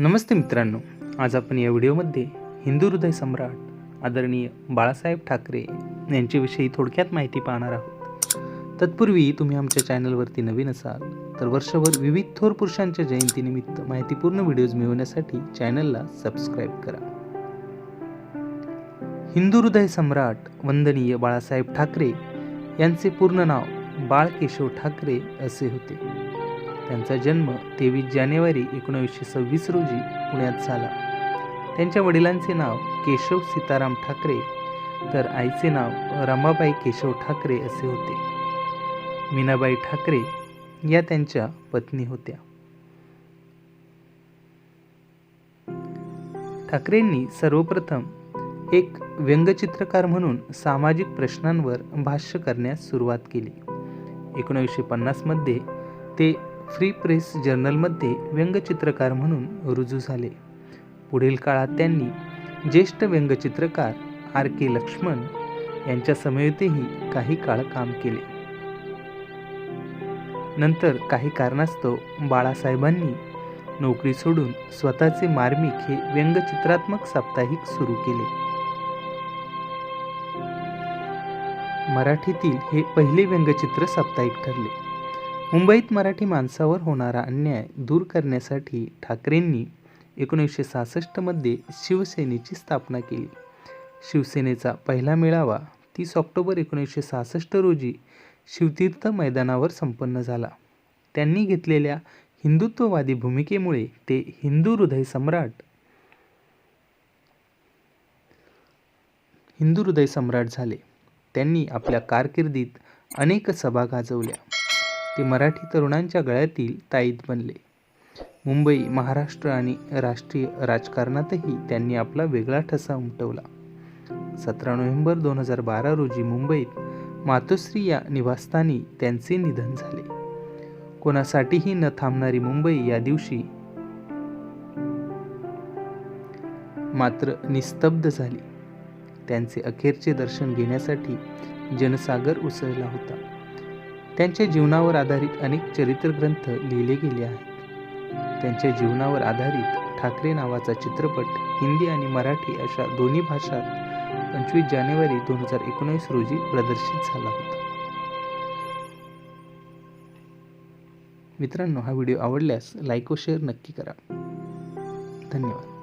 नमस्ते मित्रांनो आज आपण या व्हिडिओमध्ये हिंदू हृदय सम्राट आदरणीय बाळासाहेब ठाकरे यांच्याविषयी थोडक्यात माहिती पाहणार आहोत. तत्पूर्वी तुम्ही आमच्या चॅनलवरती नवीन असाल तर वर्षभर विविध थोर पुरुषांच्या जयंतीनिमित्त माहितीपूर्ण व्हिडिओज मिळवण्यासाठी चॅनलला सबस्क्राईब करा. हिंदू हृदय सम्राट वंदनीय बाळासाहेब ठाकरे यांचे पूर्ण नाव बाळ केशव ठाकरे असे होते. त्यांचा जन्म तेवीस जानेवारी एकोणीसशे सव्वीस रोजी पुण्यात झाला. त्यांच्या वडिलांचे नाव केशव सीताराम ठाकरे तर आईचे नाव रमाबाई केशव ठाकरे असे होते. मीनाबाई ठाकरे या त्यांच्या पत्नी होत्या. ठाकरेंनी सर्वप्रथम एक व्यंगचित्रकार म्हणून सामाजिक प्रश्नांवर भाष्य करण्यास सुरुवात केली. एकोणीसशे पन्नासमध्ये ते फ्री प्रेस जर्नलमध्ये व्यंगचित्रकार म्हणून रुजू झाले. पुढील काळात त्यांनी ज्येष्ठ व्यंगचित्रकार आर के लक्ष्मण यांच्या समवेतही काही काळ काम केले. नंतर काही कारणास्तव बाळासाहेबांनी नोकरी सोडून स्वतःचे मार्मिक हे व्यंगचित्रात्मक साप्ताहिक सुरू केले. मराठीतील हे पहिले व्यंगचित्र साप्ताहिक ठरले. मुंबईत मराठी माणसावर होणारा अन्याय दूर करण्यासाठी ठाकरेंनी एकोणीसशे सहासष्टमध्ये शिवसेनेची स्थापना केली. शिवसेनेचा पहिला मेळावा तीस ऑक्टोबर एकोणीसशे सहासष्ट रोजी शिवतीर्थ मैदानावर संपन्न झाला. त्यांनी घेतलेल्या हिंदुत्ववादी भूमिकेमुळे ते हिंदू हृदय सम्राट हिंदू हृदय सम्राट झाले. त्यांनी आपल्या कारकिर्दीत अनेक सभा गाजवल्या. ते मराठी तरुणांच्या गळ्यातील ताईत बनले. मुंबई महाराष्ट्र आणि राष्ट्रीय राजकारणातही त्यांनी आपला वेगळा ठसा उमटवला. सतरा नोव्हेंबर दोन हजार बारा रोजी मुंबईत मातोश्री या निवासस्थानी त्यांचे निधन झाले. कोणासाठीही न थांबणारी मुंबई या दिवशी मात्र निस्तब्ध झाली. त्यांचे अखेरचे दर्शन घेण्यासाठी जनसागर उसळला होता. त्यांच्या जीवनावर आधारित अनेक चरित्रग्रंथ लिहिले गेले आहेत. त्यांच्या जीवनावर आधारित ठाकरे नावाचा चित्रपट हिंदी आणि मराठी अशा दोन्ही भाषात पंचवीस जानेवारी दोन हजार एकोणीस रोजी प्रदर्शित झाला होता. मित्रांनो हा व्हिडिओ आवडल्यास लाईक व शेअर नक्की करा. धन्यवाद.